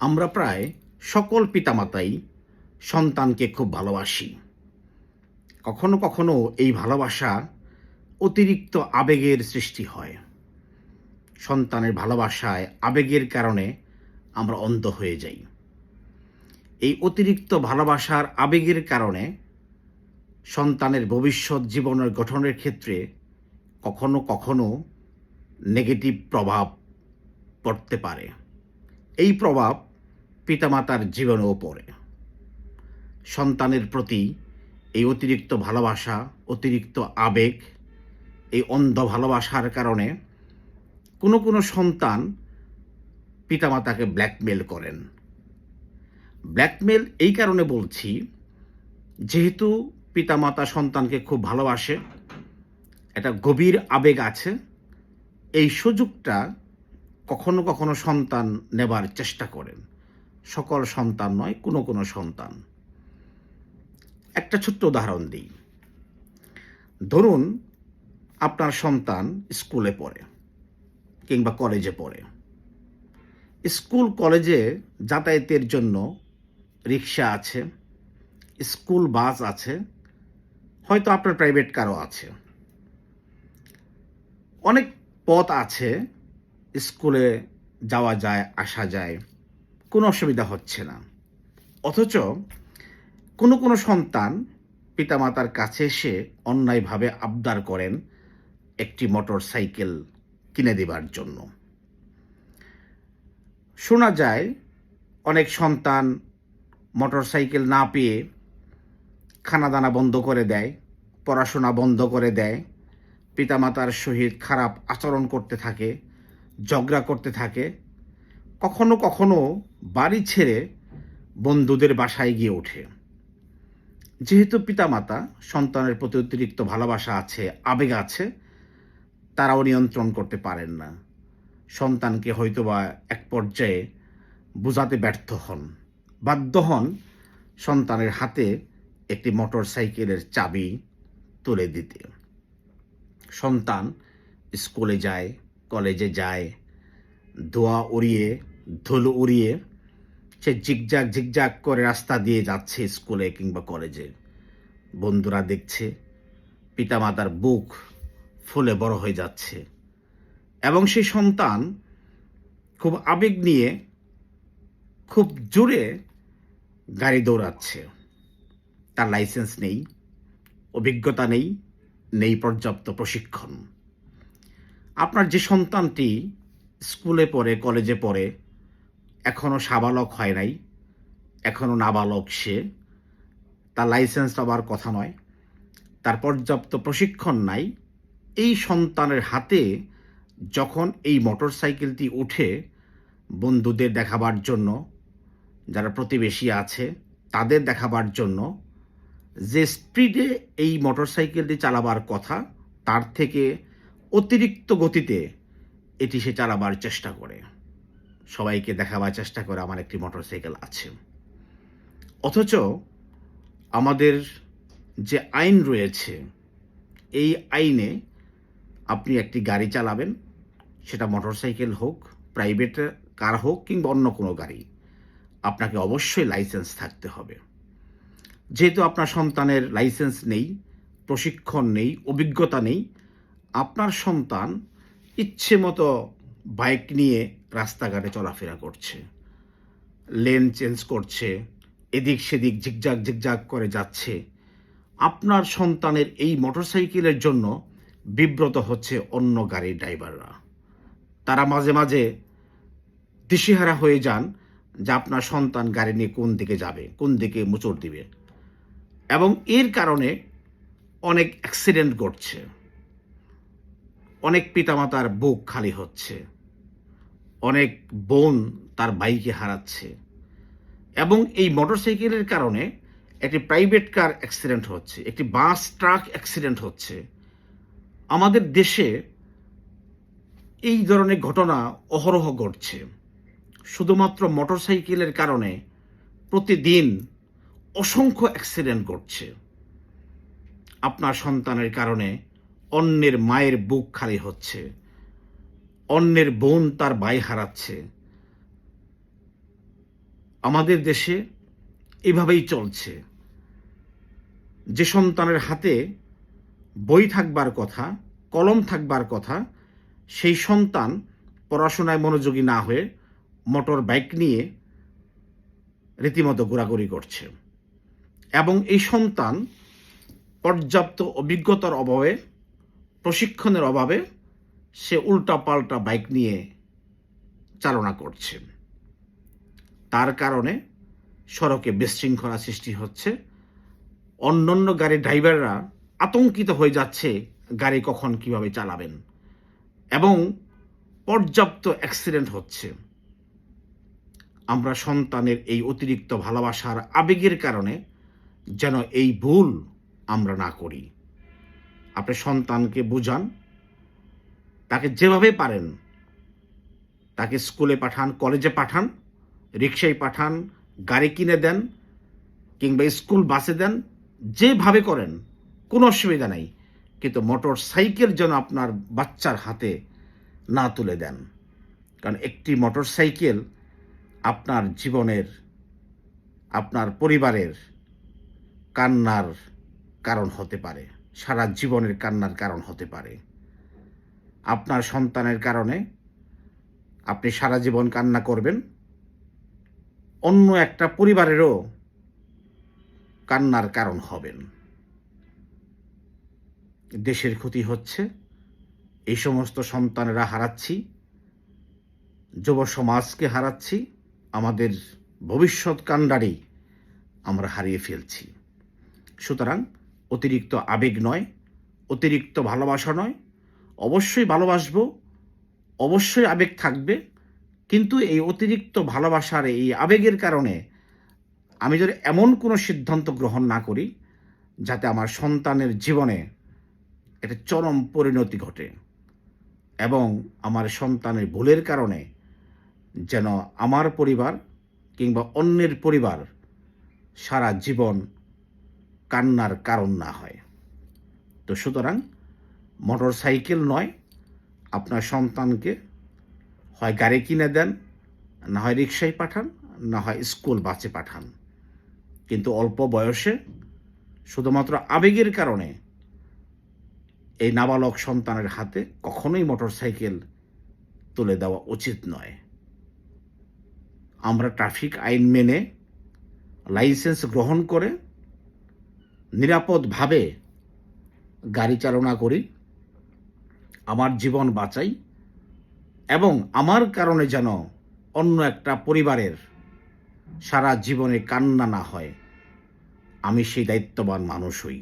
আমরা প্রায় সকল পিতামাতাই সন্তানকে খুব ভালোবাসি। কখনো কখনো এই ভালোবাসা অতিরিক্ত আবেগের সৃষ্টি হয়। সন্তানের ভালোবাসায় আবেগের কারণে আমরা অন্ধ হয়ে যাই। এই অতিরিক্ত ভালোবাসার আবেগের কারণে সন্তানের ভবিষ্যৎ জীবনের গঠনের ক্ষেত্রে কখনো কখনো নেগেটিভ প্রভাব পড়তে পারে। এই প্রভাব পিতামাতার জীবনেও পড়ে সন্তানের প্রতি এই অতিরিক্ত ভালোবাসা, অতিরিক্ত আবেগ, এই অন্ধ ভালোবাসার কারণে কোনো কোনো সন্তান পিতামাতাকে ব্ল্যাকমেল করেন। ব্ল্যাকমেল এই কারণে বলছি, যেহেতু পিতামাতা সন্তানকে খুব ভালোবাসে, একটা গভীর আবেগ আছে, এই সুযোগটা কখনো কখনো সন্তান নেবার চেষ্টা করেন। সকল সন্তান নয়, কোনো কোনো সন্তান। একটা ছোট্ট উদাহরণ দিই। ধরুন, আপনার সন্তান স্কুলে পড়ে কিংবা কলেজে পড়ে। স্কুল, কলেজে যাতায়াতের জন্য রিক্সা আছে, স্কুল বাস আছে, হয়তো আপনার প্রাইভেট কারও আছে। অনেক পথ আছে, স্কুলে যাওয়া যায়, আসা যায়। কোনো অসুবিধা হচ্ছে না। অথচ কোনো কোনো সন্তান পিতামাতার কাছে এসে অন্যায়ভাবে আবদার করেন একটি মোটর সাইকেল কিনে দেবার জন্য। শোনা যায়, অনেক সন্তান মোটর সাইকেল না পেয়ে খানাদানা বন্ধ করে দেয়, পড়াশোনা বন্ধ করে দেয়, পিতামাতার সহিত খারাপ আচরণ করতে থাকে, ঝগড়া করতে থাকে। কখনো কখনো বাড়ি ছেড়ে বন্ধুদের বাসায় গিয়ে ওঠে। যেহেতু পিতামাতা, সন্তানের প্রতি অতিরিক্ত ভালোবাসা আছে, আবেগ আছে, তারাও নিয়ন্ত্রণ করতে পারেন না। সন্তানকে হয়তোবা এক পর্যায়ে বোঝাতে ব্যর্থ হন। বাধ্য হন সন্তানের হাতে একটি মোটর সাইকেলের চাবি তুলে দিতে। সন্তান স্কুলে যায়, কলেজে যায় ধোয়া উড়িয়ে, ধুলো উড়িয়ে সে জিগজাগ জিগজাগ করে রাস্তা দিয়ে যাচ্ছে স্কুলে কিংবা কলেজে। বন্ধুরা দেখছে, পিতামাতার বুক ফুলে বড় হয়ে যাচ্ছে। এবং সেই সন্তান খুব আবেগ নিয়ে খুব জোরে গাড়ি দৌড়াচ্ছে। তার লাইসেন্স নেই, অভিজ্ঞতা নেই নেই পর্যাপ্ত প্রশিক্ষণ। আপনার যে সন্তানটি স্কুলে পড়ে, কলেজে পড়ে এখনও সাবালক হয় নাই এখনও নাবালক সে। তার লাইসেন্স পাবার কথা নয়, তার পর্যাপ্ত প্রশিক্ষণ নাই। এই সন্তানের হাতে যখন এই মোটর সাইকেলটি উঠে বন্ধুদের দেখাবার জন্য, যারা প্রতিবেশী আছে, তাদের দেখাবার জন্য, যে স্পিডে এই মোটর সাইকেলটি চালাবার কথা, তার থেকে অতিরিক্ত গতিতে এটি সে চালাবার চেষ্টা করে। সবাইকে দেখাবার চেষ্টা করে আমার একটি মোটরসাইকেল আছে। অথচ আমাদের যে আইন রয়েছে, এই আইনে আপনি একটি গাড়ি চালাবেন, সেটা মোটরসাইকেল হোক, প্রাইভেট কার হোক কিংবা অন্য কোনো গাড়ি, আপনাকে অবশ্যই লাইসেন্স থাকতে হবে। যেহেতু আপনার সন্তানের লাইসেন্স নেই, প্রশিক্ষণ নেই, অভিজ্ঞতা নেই, আপনার সন্তান ইচ্ছে মতো বাইক নিয়ে রাস্তাঘাটে চলাফেরা করছে। লেন চেঞ্জ করছে, এদিক সেদিক ঝিকঝাক ঝিকঝাক করে যাচ্ছে। আপনার সন্তানের এই মোটরসাইকেলের জন্য বিব্রত হচ্ছে অন্য গাড়ির ড্রাইভাররা। তারা মাঝে মাঝে দিশেহারা হয়ে যান যে আপনার সন্তান গাড়ি নিয়ে কোন দিকে যাবে, কোন দিকে মোচড় দিবে। এবং এর কারণে অনেক অ্যাক্সিডেন্ট ঘটছে। অনেক পিতামাতার বুক খালি হচ্ছে। অনেক বোন তার বাইকে হারাচ্ছে। এবং এই মোটরসাইকেলের কারণে একটি প্রাইভেট কার অ্যাক্সিডেন্ট হচ্ছে, একটি বাস ট্রাক অ্যাক্সিডেন্ট হচ্ছে। আমাদের দেশে এই ধরনের ঘটনা অহরহ ঘটছে। শুধুমাত্র মোটরসাইকেলের কারণে প্রতিদিন অসংখ্য অ্যাক্সিডেন্ট ঘটছে। আপনার সন্তানের কারণে অন্যের মায়ের বুক খালি হচ্ছে। অন্যের বোন তার ভাই হারাচ্ছে। আমাদের দেশে এভাবেই চলছে। যে সন্তানের হাতে বই থাকবার কথা, কলম থাকবার কথা, সেই সন্তান পড়াশোনায় মনোযোগী না হয়ে মোটর বাইক নিয়ে রীতিমতো ঘোরাঘুরি করছে। এবং এই সন্তান পর্যাপ্ত অভিজ্ঞতার অভাবে, প্রশিক্ষণের অভাবে সে উল্টাপাল্টা বাইক নিয়ে চালনা করছে। তার কারণে সড়কে বিশৃঙ্খলা সৃষ্টি হচ্ছে। অন্যান্য গাড়ির ড্রাইভাররা আতঙ্কিত হয়ে যাচ্ছে গাড়ি কখন কীভাবে চালাবেন এবং পর্যাপ্ত অ্যাক্সিডেন্ট হচ্ছে। আমরা সন্তানের এই অতিরিক্ত ভালোবাসার আবেগের কারণে যেন এই ভুল আমরা না করি। আপনি সন্তানকে বুঝান তাকে যেভাবে পারেন, তাকে স্কুলে পাঠান, কলেজে পাঠান রিক্সায় পাঠান, গাড়ি কিনে দেন, কিংবা স্কুল বাসে দেন, যেভাবে করেন, কোনো অসুবিধা নাই। কিন্তু মোটর সাইকেল যেন আপনার বাচ্চার হাতে না তুলে দেন। কারণ একটি মোটর সাইকেল আপনার জীবনের, আপনার পরিবারের কান্নার কারণ হতে পারে, সারা জীবনের কান্নার কারণ হতে পারে। আপনার সন্তানের কারণে আপনি সারা জীবন কান্না করবেন। অন্য একটা পরিবারেরও কান্নার কারণ হবেন। দেশের ক্ষতি হচ্ছে, এই সমস্ত সন্তানেরা হারাচ্ছি, যুব সমাজকে হারাচ্ছি, আমাদের ভবিষ্যৎ কাণ্ডারি আমরা হারিয়ে ফেলছি। সুতরাং অতিরিক্ত আবেগ নয়, অতিরিক্ত ভালোবাসা নয় অবশ্যই ভালোবাসবো, অবশ্যই আবেগ থাকবে, কিন্তু এই অতিরিক্ত ভালোবাসার এই আবেগের কারণে আমি যদি এমন কোনো সিদ্ধান্ত গ্রহণ না করি, যাতে আমার সন্তানের জীবনে একটা চরম পরিণতি ঘটে এবং আমার সন্তানের ভুলের কারণে যেন আমার পরিবার কিংবা অন্যের পরিবার সারা জীবন কান্নার কারণ না হয়। তো সুতরাং মোটর সাইকেল নয়, আপনার সন্তানকে হয় গাড়ি কিনে দেন, না হয় রিক্সায় পাঠান, না হয় স্কুল বাসে পাঠান। কিন্তু অল্প বয়সে শুধুমাত্র আবেগের কারণে এই নাবালক সন্তানের হাতে কখনোই মোটর সাইকেল তুলে দেওয়া উচিত নয়। আমরা ট্রাফিক আইন মেনে লাইসেন্স গ্রহণ করে নিরাপদভাবে গাড়ি চালনা করি। আমার জীবন বাঁচাই এবং আমার কারণে যেন অন্য একটা পরিবারের সারা জীবনে কান্না না হয়। আমি সেই দায়িত্ববান মানুষ হই।